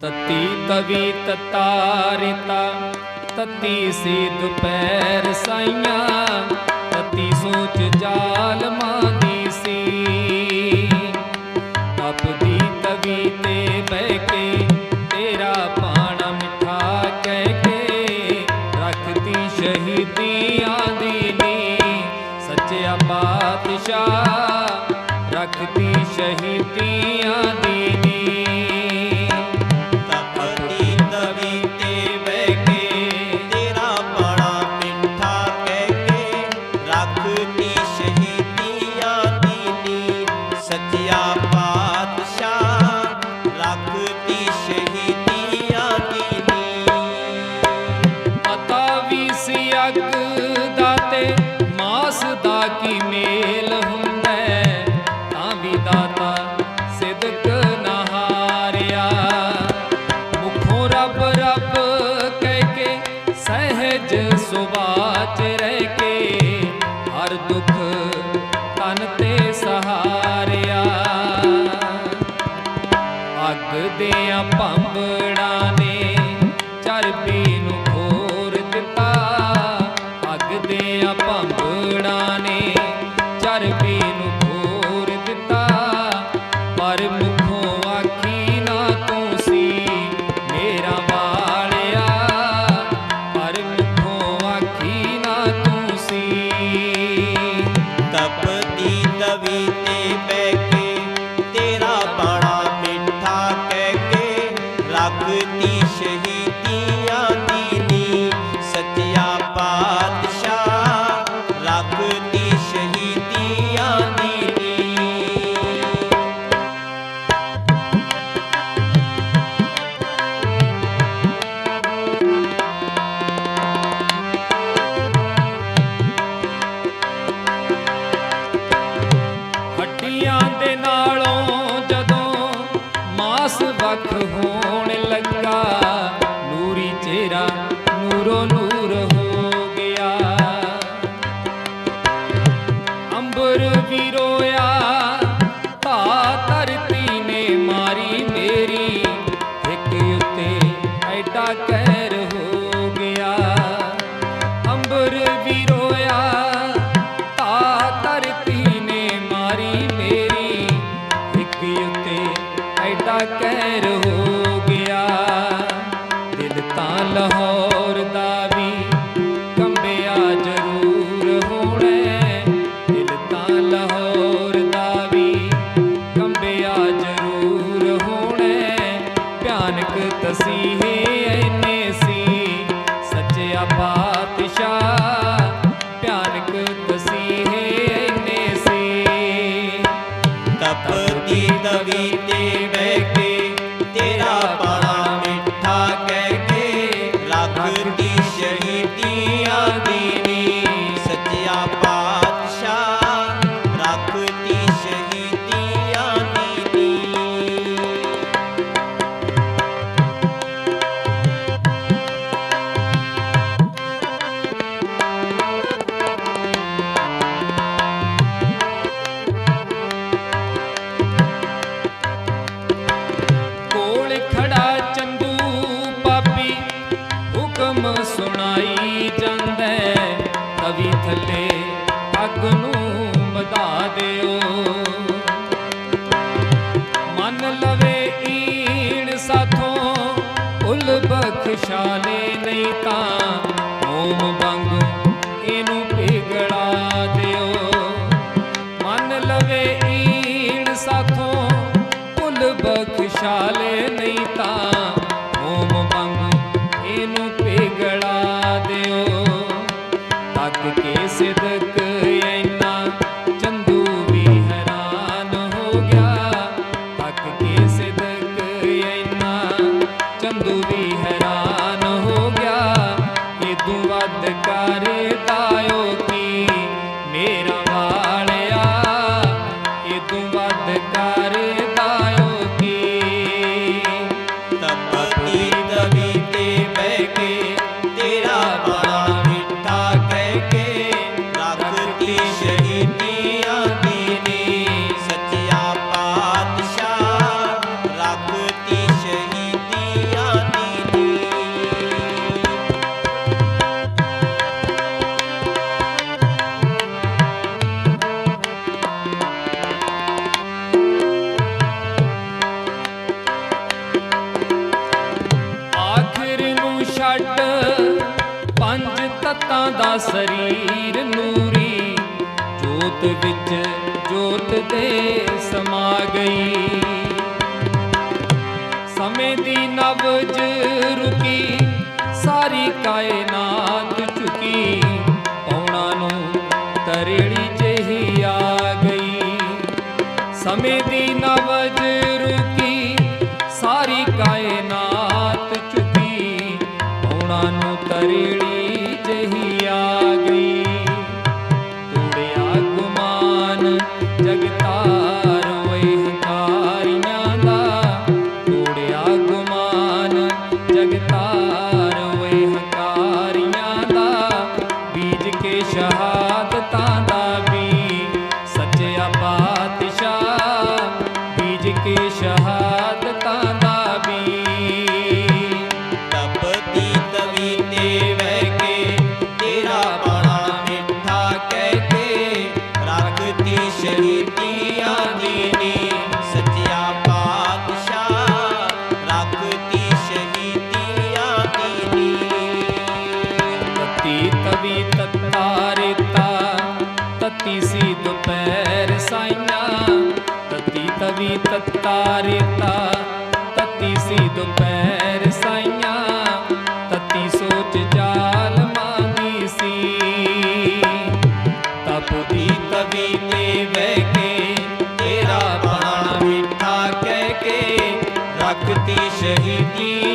ਤਤੀ ਤਵੀ ਤਤਾਰਿਤਾ ਤਤੀ ਸੀ ਦੁਪਹਿਰ ਸਾਈਆਂ ਤਤੀ ਸੋਚ ਜਾ ਆ ਭੰਬ ਨੂਰੋ ਹੋ ਗਿਆ। ਅੰਬਰ ਵੀ ਰੋਇਆ ਧਰਤੀ ਨੇ ਮਾਰੀ ਮੇਰੀ। ਇੱਕ ਉੱਤੇ ਲਾਗਤ ਅੱਗ ਨੂੰ ਮਨ ਲਵੇ ਈਣ ਸਾਥੋਂ ਉਲ ਬਖਸ਼ਾਲੇ ਨਹੀਂ ਤਾਂ ਛੱਡ। ਪੰਜ ਤੱਤਾਂ ਦਾ ਸਰੀਰ ਨੂਰੀ। ਜੋਤ ਵਿੱਚ ਜੋਤ ਦੇ ਸਮਾ ਗਈ। ਸਮੇਂ ਦੀ ਨਵਜ ਰੁਕੀ। ਸਾਰੀ ਕਾਇਨਾਤ ਝੁਕੀ। ਪੌਣਾ ਨੂੰ ਤਰੇੜੀ ਜਿਹੀ ਆ ਗਈ। ਸਮੇਂ ਦੀ ਨਵਜ ਰੁਕੀ। ਸਾਰੀ ਕਾਇਨਾਤ ਝੁਕੀ। ਪੌਣਾ ਨੂੰ ਤਰੇੜੀ ਜਿਹੀ ਆ ਗਈ ਤੋੜਿਆ ਗੁਮਾਨ ਜਗਤਾਰ ਓਏ ਹੰਕਾਰੀਆਂ ਦਾ। ਤੋੜਿਆ ਗੁਮਾਨ ਜਗਤਾਰ ਓਏ ਹੰਕਾਰੀਆਂ ਦਾ। ਬੀਜ ਕੇ ਸ਼ਹਾਦਤਾਂ ਦਾ ਵੀ ਸੱਚਿਆ ਪਾਤਸ਼ਾਹ। ਬੀਜ ਕੇ ਸ਼ਹਾਦਤਾਂ ਤਵੀ ਤੱਤਾ ਰੇਤਾ ਤਤੀ ਸੀ ਦੁਪਹਿਰ ਸਾਈਆਂ, ਤਤੀ ਸੋਚ ਜਾਲ ਮਾਂਦੀ ਸੀ। ਤਪਦੀ ਤਵੀ ਤੇ ਬਹਿ ਕੇ, ਤੇਰਾ ਬਾਣਾ ਮਿੱਠਾ ਕਹਿ ਕੇ, ਰੱਖਤੀ ਸ਼ਹੀਦੀਆਂ